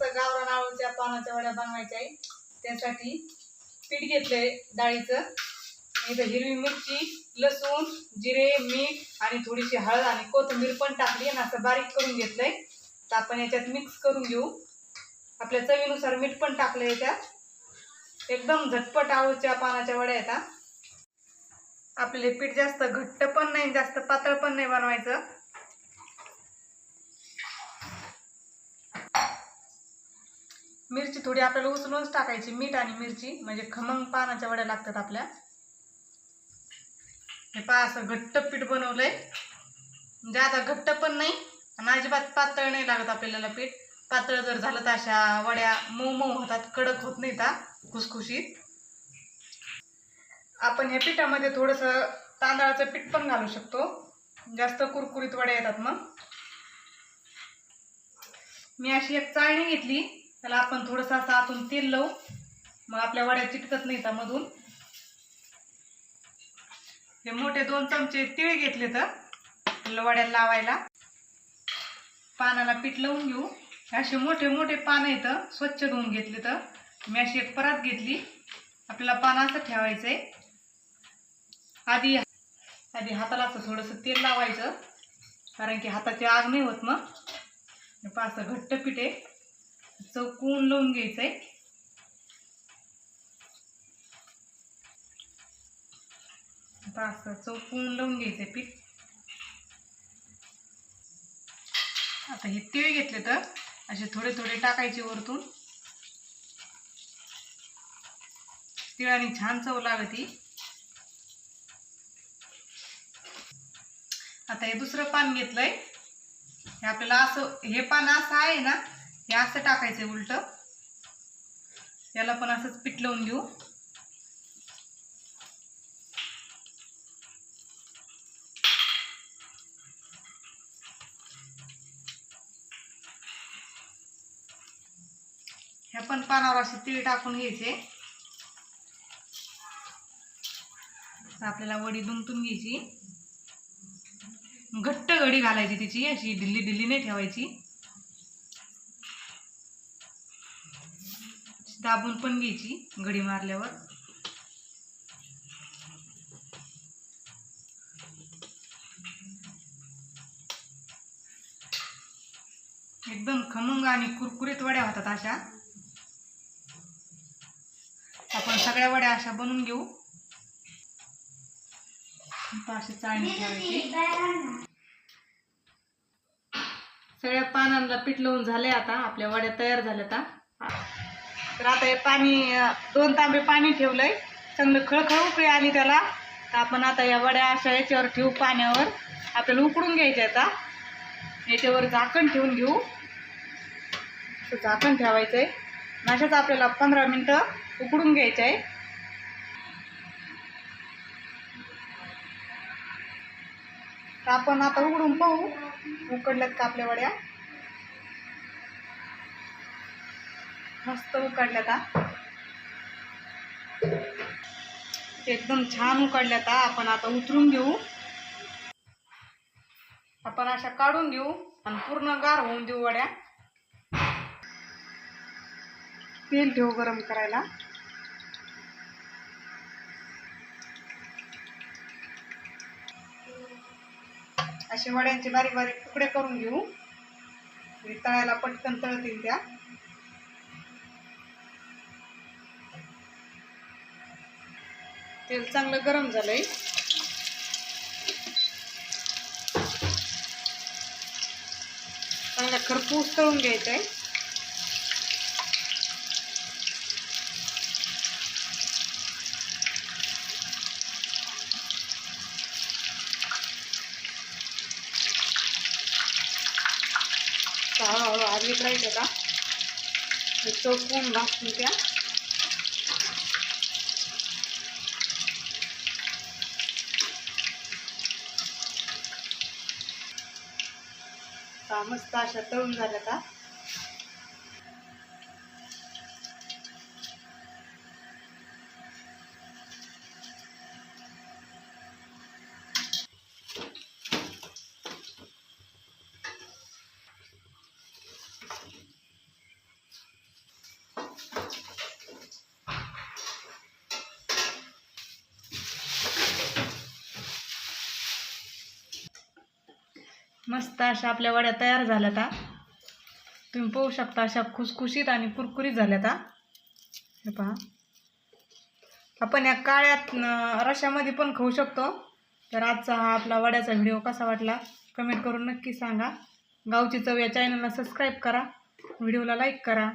मस्त गावरान आळूच्या पानाच्या वड्या बनवायच्या आहे त्यासाठी पीठ घेतलंय डाळीचं. इथं हिरवी मिरची लसूण जिरे मीठ आणि थोडीशी हळद आणि कोथिंबीर पण टाकली आणि असं बारीक करून घेतलंय. तर आपण याच्यात मिक्स करून घेऊ. आपल्या चवीनुसार मीठ पण टाकलं याच्यात. एकदम झटपट आळूच्या पानाच्या वड्या येतात आपले पीठ जास्त घट्ट पण नाही जास्त पातळ पण नाही बनवायचं. मिरची थोडी आपल्याला उचलूनच टाकायची मीठ आणि मिरची म्हणजे खमंग पानाच्या वड्या लागतात आपल्या. हे पहा असं घट्ट पीठ बनवलंय. म्हणजे आता घट्ट पण नाही आणि अजिबात पातळ नाही लागत आपल्याला पीठ. पातळ जर झालं तर अशा वड्या मऊ मऊ होतात कडक होत नाही त्या खुसखुशीत. आपण ह्या पिठामध्ये थोडंसं तांदळाचं पीठ पण घालू शकतो. जास्त कुरकुरीत वड्या येतात मग. मी अशी एक चाळणी घेतली. त्याला आपण थोडंसं असं आतून तेल लावू. मग आपल्या वड्या चिटकत नाही त्यामधून हे मोठे दोन चमचे तिळ घेतले तर वड्याला लावायला. पानाला पीठ लावून घेऊ. असे मोठे मोठे पानं आहेत स्वच्छ धुवून घेतले तर मी अशी एक परात घेतली. आपल्याला पान असं ठेवायचं आहे आधी आधी हाताला असं थोडंसं तेल लावायचं कारण की हाताची आग नाही होत मग. पाच असं घट्ट पीठ आहे. चौकून लावून घ्यायचं आहे आता असं चौकून लावून घ्यायचं पीठ. आता हे तीळ घेतले तर असे थोडे थोडे टाकायचे वरतून. तिळाने छान चव लागती. आता हे दुसरं पान घेतलंय. हे आपल्याला असं हे पान असं आहे ना हे असं टाकायचंय उलट. याला पण असंच पीठ लावून घेऊ ह्या पण पानावर असे तीळ टाकून घ्यायचे. आपल्याला वडी दुमतून घ्यायची. घट्ट घडी घालायची तिची अशी ढिल्ली ढिल्ली नाही ठेवायची. दाबून पण घ्यायची घडी मारल्यावर. एकदम खमंग आणि कुरकुरीत वड्या होतात अशा. आपण सगळ्या वड्या अशा बनवून घेऊ. अशी चाळणी ठेवायची. सगळ्या पानांना पीठ लावून झाले आता आपल्या वड्या तयार झाल्या आता. तर आता हे पाणी दोन तांबे पाणी ठेवलंय. चांगलं खळखळ उकळी आली त्याला. तर आपण आता या वड्या अशा याच्यावर ठेवू पाण्यावर. आपल्याला उकडून घ्यायच्या आता. याच्यावर झाकण ठेवून घेऊ. झाकण ठेवायचंय. आहे अशाच आपल्याला पंधरा मिनटं उकडून घ्यायचं आहे तर आपण आता उघडून पाहू. उकडल्यात का आपल्या वड्या? मस्त उकडल्यात हा. एकदम छान उकडल्यात हा. आपण आता उतरून घेऊ. आपण अशा काढून घेऊ आणि पूर्ण गार होऊन देऊ वड्या. तेल ठेवू गरम करायला. असे वड्यांचे बारीक बारीक तुकडे करून घेऊ. तळायला पटकन तळतील त्या. तेल चांगलं गरम झालंय. चांगला खरपूस तळून घ्यायचं आहे हळूहळू आधी करायचं का? चौकून भाजून त्या मस्त अशा तळून झाल्या का? मस्त अशा आपल्या वड्या तयार झाल्यात हा. तुम्ही पाहू शकता अशा खुसखुशीत आणि कुरकुरीत झाल्यात आता हे पहा. आपण या काळ्यात रशामध्ये पण खाऊ शकतो. तर आजचा हा आपला वड्याचा व्हिडिओ कसा वाटला कमेंट करून नक्की सांगा. गावची चव या चॅनलला सबस्क्राईब करा. व्हिडिओला लाईक करा.